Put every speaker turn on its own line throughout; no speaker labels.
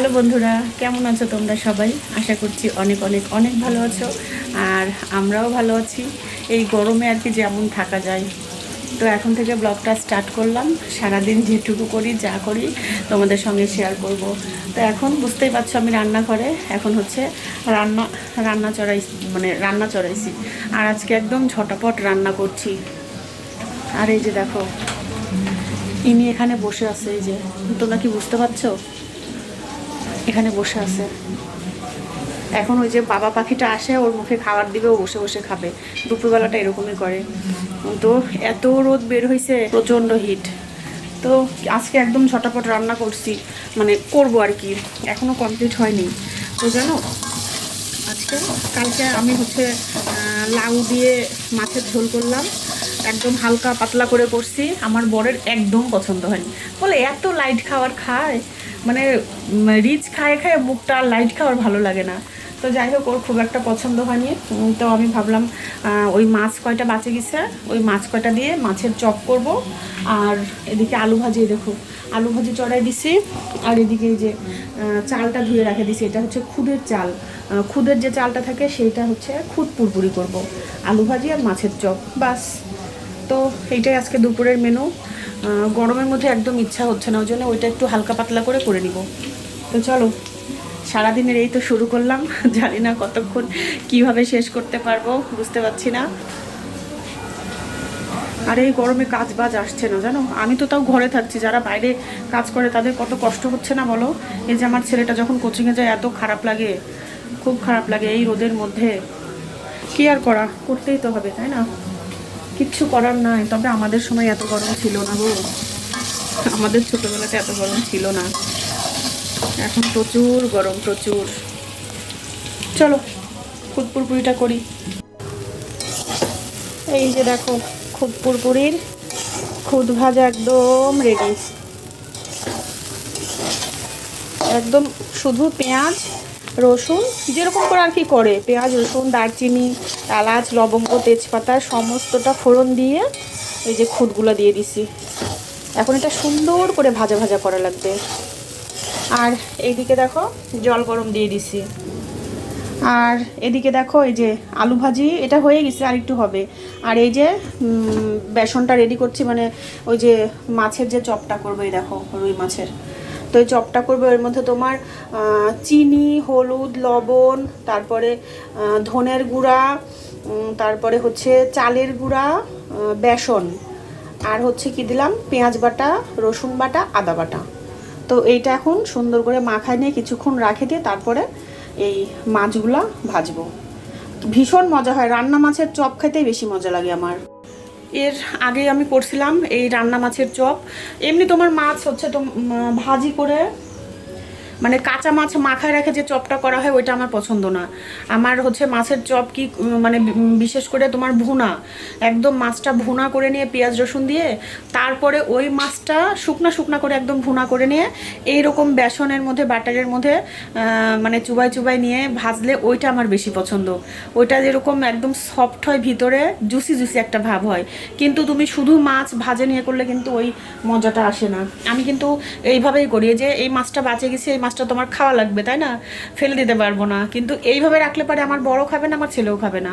Hello বন্ধুরা, কেমন আছো তোমরা সবাই? আশা করছি অনেক অনেক অনেক ভালো আছো, আর আমরাও ভালো আছি। এই গরমে আর কি যেমন থাকা যায়। তো এখন থেকে ব্লগটা স্টার্ট করলাম। সারাদিন যেটুকু করি, যা করি, তোমাদের সঙ্গে শেয়ার করব। তো এখন বুঝতেই পারছ আমি রান্নাঘরে। এখন হচ্ছে রান্না রান্না চড়াই মানে রান্না চড়াইছি। আর আজকে একদম ঝটাপট রান্না করছি। আর এই যে দেখো, ইনি এখানে বসে আছে, এই যে। তোমরা কি বুঝতে পারছ? এখানে বসে আছে। এখন ওই যে বাবা পাখিটা আসে, ওর মুখে খাবার দিবে, ও বসে বসে খাবে। দুপুরবেলাটা এরকমই করে। তো এত রোদ বের হয়েছে প্রচণ্ড হিট তো আজকে একদম ঝটাপট রান্না করছি মানে করব আর কি। এখনও কমপ্লিট হয়নি। তো জানো, আজকে কালকে আমি হচ্ছে লাউ দিয়ে মাছের ঝোল করলাম। একদম হালকা পাতলা করে করছি। আমার বরের একদম পছন্দ হয়নি। বলে, এত লাইট খাবার খায়? মানে রিচ খায় খায় মুখটা আর লাইট খাওয়ার ভালো লাগে না। তো যাই হোক, ওর খুব একটা পছন্দ হয়নি। তো আমি ভাবলাম ওই মাছ কয়টা বাঁচে গেছে, ওই মাছ কয়টা দিয়ে মাছের চপ করব। আর এদিকে আলু ভাজি দেখো, আলু ভাজি চড়াই দিছি। আর এদিকে এই যে চালটা ধুয়ে রেখে দিছি, এটা হচ্ছে খুদের চাল। খুদের যে চালটা থাকে, সেইটা হচ্ছে খুদ পুরপুরি করব। আলু ভাজি আর মাছের চপ, বাস। তো এইটাই আজকে দুপুরের মেনু গরমের মধ্যে একদম ইচ্ছা হচ্ছে না, ওই জন্য ওইটা একটু হালকা পাতলা করে করে নিব। তো চলো, সারাদিনের এই তো শুরু করলাম, জানি না কতক্ষণ কীভাবে শেষ করতে পারব, বুঝতে পারছি না। আর, এই গরমে কাজ বাজ আসছে না, জানো? আমি তো তাও ঘরে থাকছি, যারা বাইরে কাজ করে তাদের কত কষ্ট হচ্ছে না বলো? এই যে আমার ছেলেটা যখন কোচিংয়ে যায়, এত খারাপ লাগে, খুব খারাপ লাগে এই রোদের মধ্যে। কি আর করা, করতেই তো হবে, তাই না? কিচ্ছু করার নাই। তবে আমাদের সময় এত গরম ছিল না গো। আমাদের ছোটবেলাতে এত গরম ছিল না। এখন প্রচুর গরম, প্রচুর। চলো খুদপুরপুরিটা করি। এই যে দেখো খুদপুরপুরির খুদ ভাজা একদম রেডি একদম শুধু পেঁয়াজ রসুন, যেরকম করে আর কি করে, পেঁয়াজ, রসুন, দারচিনি, এলাচ, লবঙ্গ, তেজপাতা, সমস্তটা ফোড়ন দিয়ে এই যে খুদগুলো দিয়ে দিছি। এখন এটা সুন্দর করে ভাজা ভাজা করা লাগবে। আর এইদিকে দেখো, জল গরম দিয়ে দিছি। আর এদিকে দেখো, এই যে আলু ভাজি, এটা হয়ে গেছে আর একটু হবে। আর এই যে বেসনটা রেডি করছি মানে ওই যে মাছের যে চপটা করব, এই দেখো, রুই মাছের। তো এই চপটা করব। এর মধ্যে তোমার চিনি, হলুদ, লবণ, তারপরে ধনের গুঁড়া তারপরে হচ্ছে চালের গুঁড়া বেসন, আর হচ্ছে কি দিলাম, পেঁয়াজ বাটা, রসুন বাটা, আদা বাটা। তো এইটা এখন সুন্দর করে মাখায় নিয়ে কিছুক্ষণ রাখে দিয়ে তারপরে এই মাছগুলা ভাজবো। ভীষণ মজা হয়। রান্না মাছের চপ খেতেই বেশি মজা লাগে আমার। এর আগে আমি করছিলাম এই রান্না মাছের চপ। এমনি তোমার মাছ হচ্ছে তো ভাজি করে মানে কাঁচা মাছ মাখায় রেখে যে চপটা করা হয়, ওইটা আমার পছন্দ না। আমার হচ্ছে মাছের চপ কি মানে বিশেষ করে তোমার ভুনা। একদম মাছটা ভুনা করে নিয়ে পেঁয়াজ রসুন দিয়ে, তারপরে ওই মাছটা শুকনা শুকনা করে একদম ভুনা করে নিয়ে এই রকম বেসনের মধ্যে, বাটারের মধ্যে মানে চুবাই চুবাই নিয়ে ভাজলে ওইটা আমার বেশি পছন্দ। ওইটা যেরকম একদম সফট হয় ভিতরে জুসি জুসি একটা ভাব হয়। কিন্তু তুমি শুধু মাছ ভাজে নিয়ে করলে কিন্তু ওই মজাটা আসে না। আমি কিন্তু এইভাবেই করি যে এই মাছটা বাঁচে গেছে, এই মাছটা তোমার খাওয়া লাগবে, তাই না? ফেলে দিতে পারব না। কিন্তু এইভাবে রাখলে পারে আমার বড় খাবে না, আমার ছেলেও খাবে না।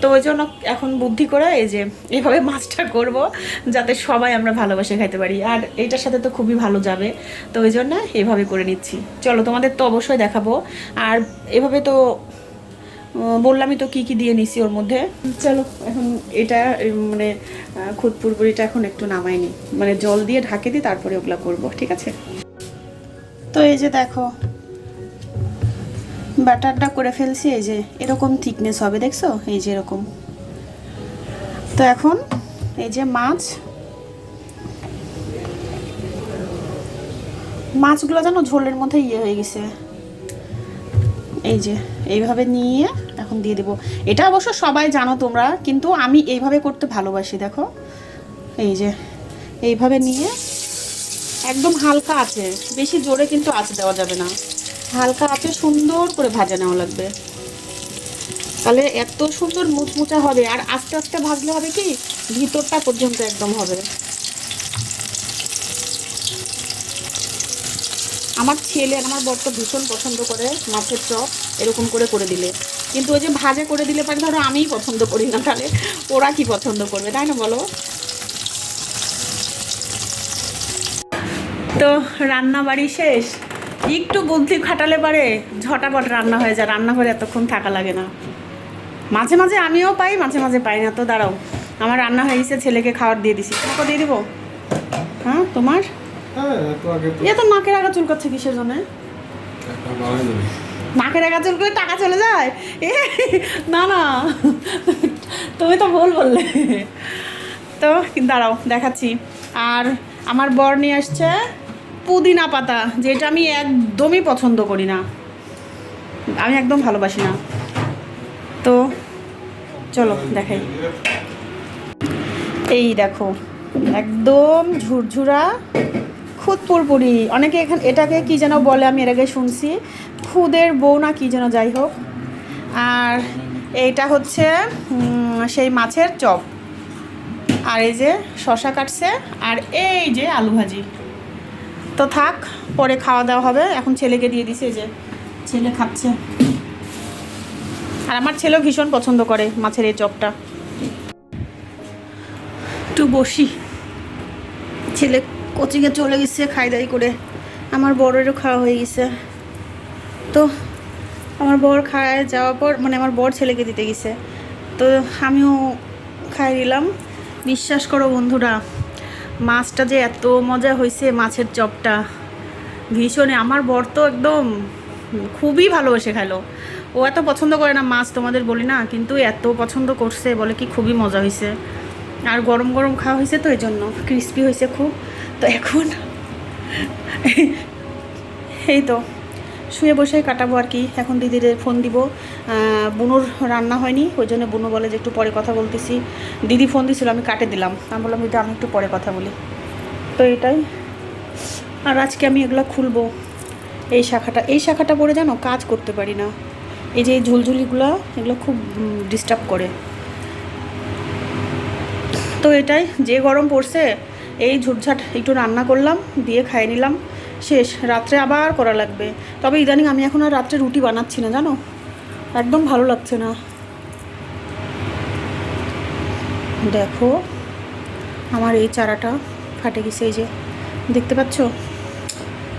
তো ওই জন্য এখন বুদ্ধি করে এই যে, এইভাবে মাছটা করব, যাতে সবাই আমরা ভালোবাসে খাইতে পারি। আর এইটার সাথে তো খুবই ভালো যাবে। তো ওই জন্য এইভাবে করে নিচ্ছি। চলো, তোমাদের তো অবশ্যই দেখাবো। আর এভাবে তো বললামই তো কি কি দিয়ে নিছি ওর মধ্যে। চলো, এখন এটা মানে খুদ পুরপুরিটা এখন একটু নামাই নি। মানে জল দিয়ে ঢাকে দিই তারপরে ওগুলা করব, ঠিক আছে? তো এই যে দেখো ব্যাটারটা করে ফেলছি, এই যে এরকম থিকনেস হবে, দেখছ? এই যে এরকম। তো এখন এই যে মাছ, মাছগুলো যেন ঝোলের মধ্যে ইয়ে হয়ে গেছে। এই যে, এইভাবে নিয়ে এখন দিয়ে দেবো। এটা অবশ্য সবাই জানো তোমরা, কিন্তু আমি এইভাবে করতে ভালোবাসি, দেখো। এই যে, এইভাবে নিয়ে একদম হালকা আছে। বেশি জোরে কিন্তু আঁচ দেওয়া যাবে না। হালকা আছে সুন্দর করে ভাজা নেওয়া লাগবে। তাহলে এত সুন্দর মুচমুচা হবে, আর আস্তে আস্তে ভাজলে হবে কি, ভিতরটা পর্যন্ত একদম হবে। আমার ছেলে আমার বর তো ভীষণ পছন্দ করে মাছের চপ, এরকম করে করে দিলে। কিন্তু ওই যে ভাজা করে দিলে পারে, ধরো আমিই পছন্দ করি না, তাহলে ওরা কি পছন্দ করবে, তাই না বলো? তো রান্না বাড়ি শেষ। একটু বুদ্ধি খাটালে পারে ঝটাপট রান্না হয়ে যায় রান্নাঘরে এতক্ষণ থাকা লাগে না। মাঝে মাঝে আমিও পাই মাঝে মাঝে পাই না। তো দাঁড়াও আমার রান্না হয়ে গেছে ছেলেকে খাবার দিয়ে দিছি। তোমাকে দিয়ে দিব। হ্যাঁ তোমার?
হ্যাঁ তো
এ তো নাকের আগা চুলকাচ্ছে কিসের জন্য? নাকের আগা চুল করে টাকা চলে যায়? এ না না। তুমি তো ভুল বললে। তো দাঁড়াও দেখাচ্ছি। আর আমার বর নিয়ে আসছে পুদিনা পাতা, যেটা আমি একদমই পছন্দ করি না। আমি একদম ভালোবাসি না। তো, চলো, দেখাই। এই দেখো, একদম ঝুরঝুরা খুদ পুরপুরি অনেকে এখানে এটাকে কি যেন বলে, আমি এর আগে শুনছি। খুদের বউ না কি যেন, যাই হোক। আর এইটা হচ্ছে সেই মাছের চপ। আর এই যে শশা কাটছে, আর এই যে আলু ভাজি। তো থাক, পরে খাওয়া দাওয়া হবে। এখন ছেলেকে দিয়ে দিছে যে, ছেলে খাচ্ছে। আর আমার ছেলেও ভীষণ পছন্দ করে মাছের এই চপটা। একটু বসি। ছেলে কোচিংয়ে চলে গেছে, খাই দাই করে। আমার বরেরও খাওয়া হয়ে গেছে। তো আমার বর খায় যাওয়ার পর মানে আমার বর ছেলেকে দিতে গেছে। তো আমিও খাই দিলাম বিশ্বাস করো বন্ধুরা মাছটা যে এত মজা হয়েছে মাছের চপটা। ভীষণে আমার বর তো একদম খুবই ভালোবেসে খেলো ও এত পছন্দ করে না মাছ, তোমাদের বলি না, কিন্তু এত পছন্দ করছে, বলে কি খুবই মজা হয়েছে। আর গরম গরম খাওয়া হয়েছে তো এই জন্য ক্রিস্পি হয়েছে খুব। তো এখন, এই তো। শুয়ে বসে কাটাবো আর কি। এখন দিদিদের ফোন দিব। বুনুর রান্না হয়নি, ওই জন্য বুনু বলে যে একটু পরে কথা বলতেছি। দিদি ফোন দিছিল, আমি কাটে দিলাম। আমি বললাম দিদি আমি একটু পরে কথা বলি। তো এটাই। আর আজকে আমি এগুলো খুলবো। এই শাখাটা এই শাখাটা পরে জানো, কাজ করতে পারি না। এই যে এই ঝুলঝুলিগুলো, এগুলো খুব ডিস্টার্ব করে। তো এটাই, যে গরম পড়ছে, এই ঝুটঝাট একটু রান্না করলাম, দিয়ে খাইয়ে নিলাম। শেষ, রাত্রে আবার করা লাগবে। তবে ইদানিং আমি এখন আর রাত্রে রুটি বানাচ্ছি না, জানো? একদম ভালো লাগছে না। দেখো, আমার এই চারাটা ফাটে গেছে, এই যে, দেখতে পাচ্ছ?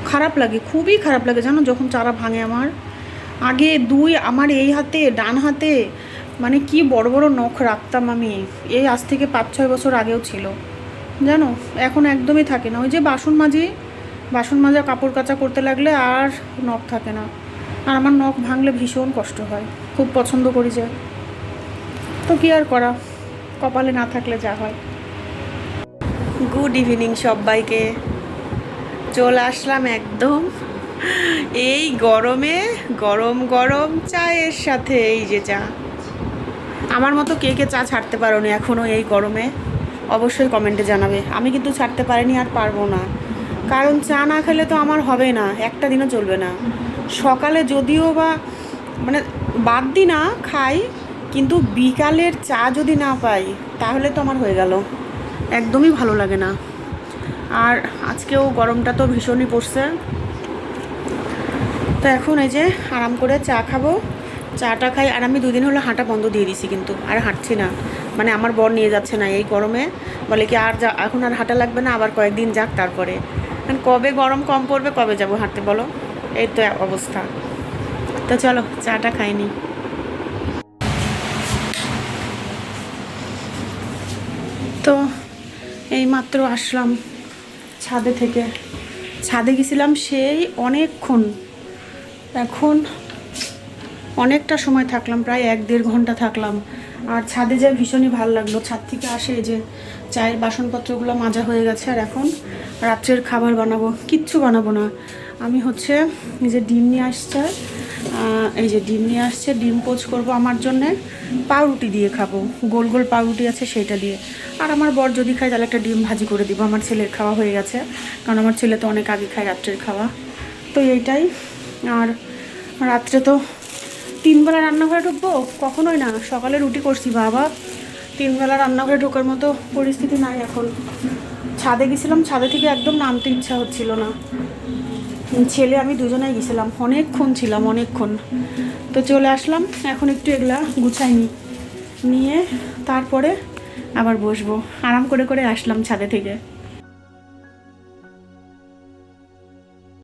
খারাপ লাগে, খুবই খারাপ লাগে, জানো? যখন চারা ভাঙে আমার, আগে দুই আমার এই হাতে, ডান হাতে মানে কি বড় বড় নখ রাখতাম আমি, এই আজ থেকে পাঁচ ছয় বছর আগেও ছিল, জানো? এখন একদমই থাকে না। ওই যে বাসন মাজি বাসন মাজা, কাপড় কাচা করতে লাগলে আর নখ থাকে না। আর আমার নখ ভাঙলে ভীষণ কষ্ট হয়, খুব পছন্দ করি যে। তো কি আর করা, কপালে না থাকলে যা হয়। গুড ইভিনিং সবাইকে। চলে আসলাম একদম এই গরমে, গরম গরম চায়ের সাথে, এই যে চা। আমার মতো কে কে চা ছাড়তে পারো এখনও এই গরমে, অবশ্যই কমেন্টে জানাবে। আমি কিন্তু ছাড়তে পারিনি আর পারব না। কারণ চা না খেলে তো আমার হবে না, একটা দিনও চলবে না। সকালে যদিও বা মানে বাদ দি না, খাই, কিন্তু বিকালের চা যদি না পাই, তাহলে তো আমার হয়ে গেল। একদমই ভালো লাগে না। আর আজকেও গরমটা তো ভীষণই পড়ছে। তো এখন এই যে আরাম করে চা খাব, চাটা খাই, আর আমি দুদিন হলো হাঁটা বন্ধ দিয়ে দিছি কিন্তু, আর হাঁটছি না। মানে আমার বর নিয়ে যাচ্ছে না এই গরমে, বলে কি আর যা, এখন আর হাঁটা লাগবে না, আবার কয়েকদিন যাক তারপরে। কবে গরম কম পড়বে, কবে যাব হাঁটতে বলো? এই তো অবস্থা। তো চলো, চাটা খাইনি তো এইমাত্র আসলাম ছাদে থেকে। ছাদে গেছিলাম সেই অনেকক্ষণ। এখন অনেকটা সময় থাকলাম, প্রায় এক দেড় ঘণ্টা থাকলাম। আর ছাদে যায় ভীষণই ভালো লাগল। ছাদ থেকে আসে এই যে চায়ের বাসনপত্রগুলো মাজা হয়ে গেছে আর এখন রাত্রের খাবার বানাবো। কিচ্ছু বানাবো না। আমি হচ্ছে এই যে ডিম নিয়ে আসছে এই যে ডিম নিয়ে আসছে, ডিম পোচ করব আমার জন্যে। পাউরুটি দিয়ে খাব। গোল গোল পাউরুটি আছে সেটা দিয়ে। আর আমার বর যদি খায় তাহলে একটা ডিম ভাজি করে দিব। আমার ছেলের খাওয়া হয়ে গেছে। কারণ আমার ছেলে তো অনেক আগে খায় রাত্রের খাওয়া। তো এইটাই। আর রাত্রে তো তিনবেলা রান্নাঘরে ঢুকবো? কখনোই না, সকালে রুটি করছি, বাবা। তিনবেলা রান্নাঘরে ঢোকার মতো পরিস্থিতি নাই এখন। ছাদে গেছিলাম, ছাদে থেকে একদম নামতে ইচ্ছা হচ্ছিল না। ছেলে, আমি দুজনেই গেছিলাম। অনেকক্ষণ ছিলাম, অনেকক্ষণ। তো চলে আসলাম, এখন একটু এগুলা গুছাই নি। নিয়ে তারপরে আবার বসবো। আরাম করে করে আসলাম ছাদে থেকে।